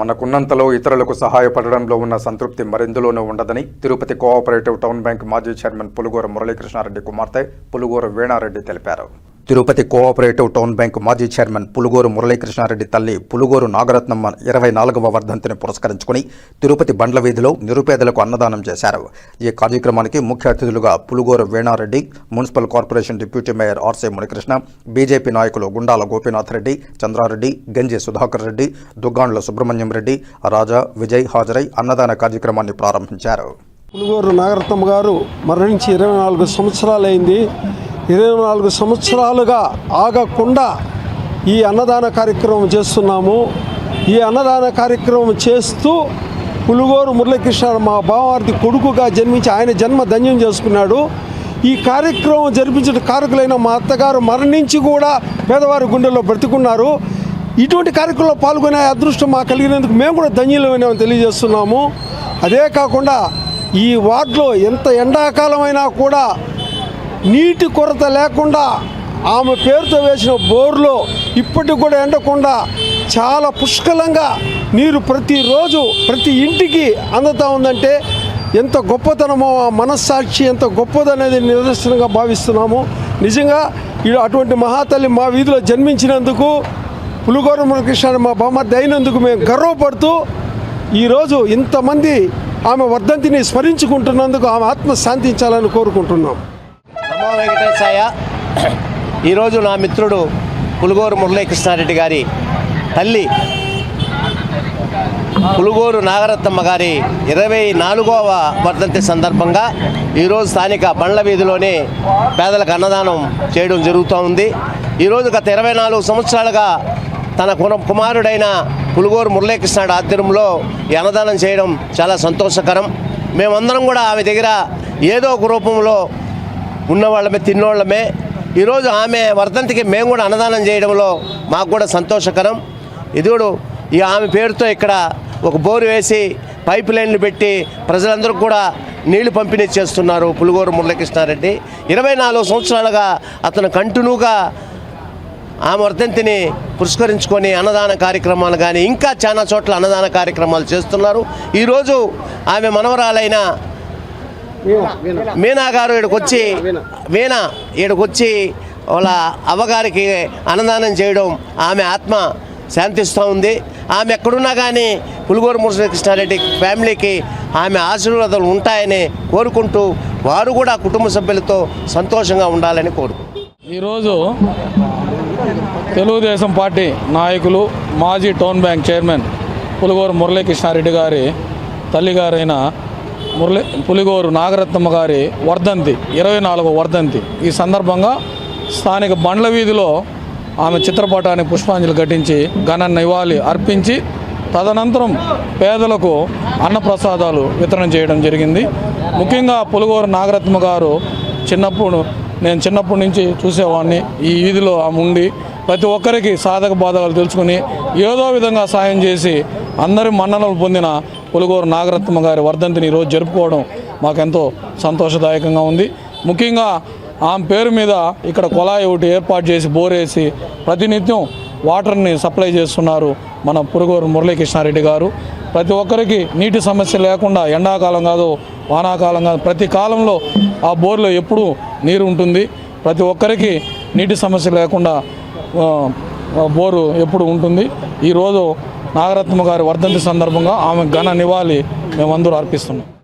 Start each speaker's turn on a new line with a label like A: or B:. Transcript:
A: మనకున్నంతలో ఇతరులకు సహాయపడడంలో ఉన్న సంతృప్తి మరెందులోనూ ఉండదని తిరుపతి కోఆపరేటివ్ టౌన్ బ్యాంక్ మాజీ చైర్మన్ పులుగోర మురళీకృష్ణారెడ్డి కుమార్తె పులుగోర వీణారెడ్డి తెలిపారు. తిరుపతి కోఆపరేటివ్ టౌన్ బ్యాంక్ మాజీ చైర్మన్ పులుగోరు మురళీకృష్ణారెడ్డి తల్లి పులుగోరు నాగరత్నమ్మ ఇరవై నాలుగవ వర్ధంతిని పురస్కరించుకుని తిరుపతి బండ్ల వీధిలో నిరుపేదలకు అన్నదానం చేశారు. ఈ కార్యక్రమానికి ముఖ్య అతిథులుగా Pulugoru Veena Reddy municipal corporation deputy mayor RC Munikrishna BJP నాయకులు గుండాల గోపీనాథ్ రెడ్డి చంద్రారెడ్డి గంజి సుధాకర్ రెడ్డి దుగ్గాండ్ల సుబ్రహ్మణ్యం రెడ్డి రాజా విజయ్ హాజరై అన్నదాన కార్యక్రమాన్ని ప్రారంభించారు.
B: పులుగోరు నాగరత్నమ్మ గారు మరణించి ఇరవై నాలుగు సంవత్సరాలైంది. ఇరవై నాలుగు సంవత్సరాలుగా ఆగకుండా ఈ అన్నదాన కార్యక్రమం చేస్తున్నాము. ఈ అన్నదాన కార్యక్రమం చేస్తూ పులుగోరు మురళీకృష్ణ మా భావార్థి కొడుకుగా జన్మించి ఆయన జన్మ ధన్యం చేసుకున్నాడు. ఈ కార్యక్రమం జరిపించిన కారకులైన మా అత్తగారు మరణించి కూడా పేదవారి గుండెల్లో బ్రతికున్నారు. ఇటువంటి కార్యక్రమంలో పాల్గొనే అదృష్టం మాకు కలిగినందుకు మేము కూడా ధన్యులమైనామని తెలియజేస్తున్నాము. అదే కాకుండా ఈ వార్డులో ఎంత ఎండాకాలమైనా కూడా నీటి కొరత లేకుండా ఆమె పేరుతో వేసిన బోర్లో ఇప్పటికి కూడా ఎండకుండా చాలా పుష్కలంగా నీరు ప్రతిరోజు ప్రతి ఇంటికి అందుతూ ఉందంటే ఎంత గొప్పతనమో ఆ మనస్సాక్షి ఎంత గొప్పదనేది నిదర్శనంగా భావిస్తున్నాము. నిజంగా ఈ అటువంటి మహాతల్లి మా వీధిలో జన్మించినందుకు పులుగోర మురకృష్ణ మా బామర్ది అయినందుకు మేము గర్వపడుతూ ఈరోజు ఇంతమంది ఆమె వర్ధంతిని స్మరించుకుంటున్నందుకు ఆమె ఆత్మ శాంతించాలని కోరుకుంటున్నాం.
C: నమో వెంకటేశాయ. ఈరోజు నా మిత్రుడు పులుగోరు మురళీకృష్ణారెడ్డి గారి తల్లి పులుగోరు నాగరత్నమ్మ గారి ఇరవై నాలుగవ వర్ధంతి సందర్భంగా ఈరోజు స్థానిక బండ్ల వీధిలోనే పేదలకు అన్నదానం చేయడం జరుగుతూ ఉంది. ఈరోజు గత ఇరవై నాలుగు సంవత్సరాలుగా తన కుమారుడైన పులుగోరు మురళీకృష్ణుడు ఆధ్వర్యంలో ఈ అన్నదానం చేయడం చాలా సంతోషకరం. మేమందరం కూడా ఆమె దగ్గర ఏదో ఒక రూపంలో ఉన్నవాళ్ళమే తిన్నోళ్ళమే. ఈరోజు ఆమె వర్ధంతికి మేము కూడా అన్నదానం చేయడంలో మాకు కూడా సంతోషకరం. ఇది కూడా ఈ ఆమె పేరుతో ఇక్కడ ఒక బోరు వేసి పైప్ లైన్లు పెట్టి ప్రజలందరూ కూడా నీళ్ళు పంపిణీ చేస్తున్నారు పులుగోరు మురళీకృష్ణారెడ్డి. ఇరవై నాలుగు సంవత్సరాలుగా అతను కంటిన్యూగా ఆమె వర్ధంతిని పురస్కరించుకొని అన్నదాన కార్యక్రమాలు కానీ ఇంకా చాలా చోట్ల అన్నదాన కార్యక్రమాలు చేస్తున్నారు. ఈరోజు ఆమె మనవరాలైన మీనా గారు ఇక్కడికి మీనా వీణ ఇక్కడికి వాళ్ళ అవ్వగారికి అన్నదానం చేయడం ఆమె ఆత్మ శాంతిస్తూ ఉంది. ఆమె ఎక్కడున్నా కానీ పులిగోరు మురళీకృష్ణారెడ్డి ఫ్యామిలీకి ఆమె ఆశీర్వాదాలు ఉంటాయని కోరుకుంటూ వారు కూడా కుటుంబ సభ్యులతో సంతోషంగా ఉండాలని కోరుకు
D: ఈరోజు తెలుగుదేశం పార్టీ నాయకులు మాజీ town bank chairman Puligoru Murali Krishna Reddy గారి తల్లిగారైన మురళి పులిగోరు నాగరత్నమ్మ గారి వర్ధంతి ఇరవై నాలుగవ వర్ధంతి. ఈ సందర్భంగా స్థానిక బండ్ల వీధిలో ఆమె చిత్రపటానికి పుష్పాంజలి ఘటించి ఘన నివాళి అర్పించి తదనంతరం పేదలకు అన్నప్రసాదాలు వితరణ చేయడం జరిగింది. ముఖ్యంగా పులిగోరు నాగరత్నమ్మ గారు చిన్నప్పుడు నేను చిన్నప్పటి నుంచి చూసేవాడిని. ఈ వీధిలో ఆమె ఉండి ప్రతి ఒక్కరికి సాధక బాధకాలు తెలుసుకుని ఏదో విధంగా సాయం చేసి అందరి మన్ననలు పొందిన పులిగోరు నాగరత్నమ్మ గారి వర్ధంతిని ఈరోజు జరుపుకోవడం మాకెంతో సంతోషదాయకంగా ఉంది. ముఖ్యంగా ఆమె పేరు మీద ఇక్కడ కొలాయి ఒకటి ఏర్పాటు చేసి బోరేసి ప్రతినిత్యం వాటర్ని సప్లై చేస్తున్నారు మన పురుగోరు మురళీకృష్ణారెడ్డి గారు. ప్రతి ఒక్కరికి నీటి సమస్య లేకుండా ఎండాకాలం కాదు వానాకాలం కాదు ప్రతి కాలంలో ఆ బోర్లో ఎప్పుడూ నీరు ఉంటుంది. ప్రతి ఒక్కరికి నీటి సమస్య లేకుండా బోరు ఎప్పుడు ఉంటుంది? ఈరోజు నాగరత్న గారి వర్ధంతి సందర్భంగా ఆమె ఘన నివాళి మేమందరూ అర్పిస్తున్నాం.